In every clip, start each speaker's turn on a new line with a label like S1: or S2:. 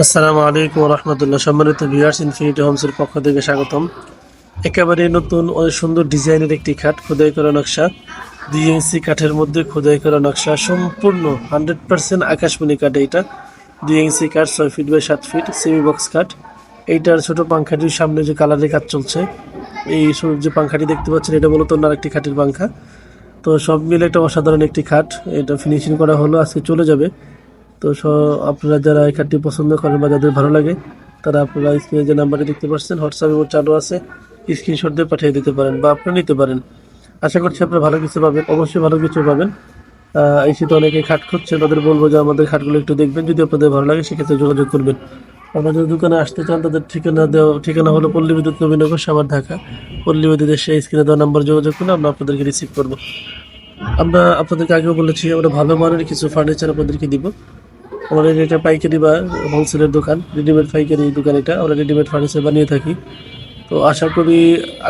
S1: আসসালামু আলাইকুম রহমতুল্লাহ। সম্মানিত ভিউয়ার্স ইনফিনিটি হোমসের পক্ষ থেকে স্বাগতম। একেবারে নতুন অনেক সুন্দর ডিজাইনের একটি খাট, খোদাই করা নকশা। ডিএনসি কাঠের মধ্যে খোদাই করা নকশা, সম্পূর্ণ হান্ড্রেড পার্সেন্ট আকাশমণি কাঠ এইটা। ডিএনসি কাঠ, ছয় ফিট বাই সাত ফিট সেমি বক্স কাঠ। এইটার ছোট পাংখাটির সামনে যে কালারের কাজ চলছে, এই যে পাংখাটি দেখতে পাচ্ছেন, এটা মূলত অন্য একটি খাটের পাংখা। তো সব মিলে একটা অসাধারণ একটি খাট, এটা ফিনিশিং করা হলো, আজকে চলে যাবে। তো আপনারা যারা এই কার্ডটি পছন্দ করেন বা যাদের ভালো লাগে, তারা আপনারা স্ক্রিনে যে নাম্বারটি দেখতে পাচ্ছেন, হোয়াটসঅ্যাপ এবং চালু আছে, স্ক্রিনশট দিয়ে পাঠিয়ে দিতে পারেন বা আপনারা নিতে পারেন। আশা করছি আপনারা ভালো কিছু পাবেন, অবশ্যই ভালো কিছু পাবেন। এই শীতে অনেকে খাট খুঁজছে তাদের বলব যে আমাদের খাটগুলো একটু দেখবেন, যদি আপনাদের ভালো লাগে, সেক্ষেত্রে যোগাযোগ করবেন। আপনারা যদি দোকানে আসতে চান, তাদের ঠিকানা দেওয়া, ঠিকানা হলো পল্লী বিদ্যুৎ নবীনগর, সাভার ঢাকা। পল্লী বিদ্যুতের সেই স্ক্রিনে দেওয়া নাম্বার যোগাযোগ করলে আমরা আপনাদেরকে রিসিভ করব। আমরা আপনাদেরকে আগেও বলেছি, আমরা ভালো মানের কিছু ফার্নিচার আপনাদেরকে দিব। আমাদের এটা পাইকারি বা হোলসেলের দোকান রেডিমেড পাইকারি দোকান এটা, আমরা রেডিমেড ফার্নিচার বানিয়ে থাকি। তো আশা করি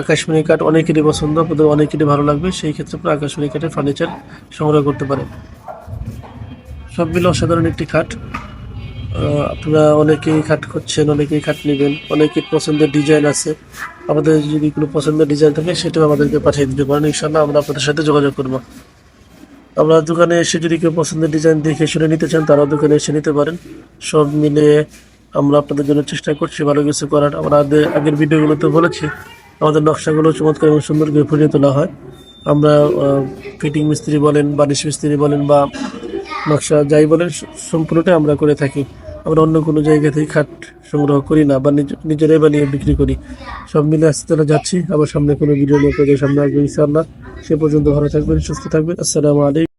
S1: আকাশমণি কাঠ অনেকেরই পছন্দ, আপনাদের অনেকেরই ভালো লাগবে, সেই ক্ষেত্রে আপনারা আকাশমণি কাঠের ফার্নিচার সংগ্রহ করতে পারেন। সব মিলে অসাধারণ একটি খাট। আপনারা অনেকেই খাট করছেন অনেকেই খাট নেবেন, অনেকের পছন্দের ডিজাইন আছে। আমাদের যদি কোনো পছন্দের ডিজাইন থাকে, সেটাও আমাদেরকে পাঠিয়ে দিতে পারেন। ইনশাল্লাহ আমরা আপনাদের সাথে যোগাযোগ করব। আমরা দোকানে এসে যদি কেউ পছন্দের ডিজাইন দেখে শুনে নিতে চান, তারাও দোকানে এসে নিতে পারেন। সব মিলে আমরা আপনাদের জন্য চেষ্টা করছি ভালো কিছু করার। আমরা আগে- আগের ভিডিওগুলোতে বলেছি, আমাদের নকশাগুলো চমৎকার এবং সুন্দর করে ফুটিয়ে তোলা হয়। আমরা ফিটিং মিস্ত্রি বলেন বানিশ মিস্ত্রি বলেন বা নকশা যাই বলেন সম্পূর্ণটাই আমরা করে থাকি। আমরা অন্য কোনো জায়গা থেকে খাট সংগ্রহ করি না, বা নিজ- নিজেরাই বানিয়ে বিক্রি করি। সব মিলে আস্তে তারা যাচ্ছি। আবার সামনে কোনো ভিডিও নিয়ে সামনে আসবে ইনশাআল্লাহ। সে পর্যন্ত ভালো থাকবেন, সুস্থ থাকবেন। আসসালামু আলাইকুম।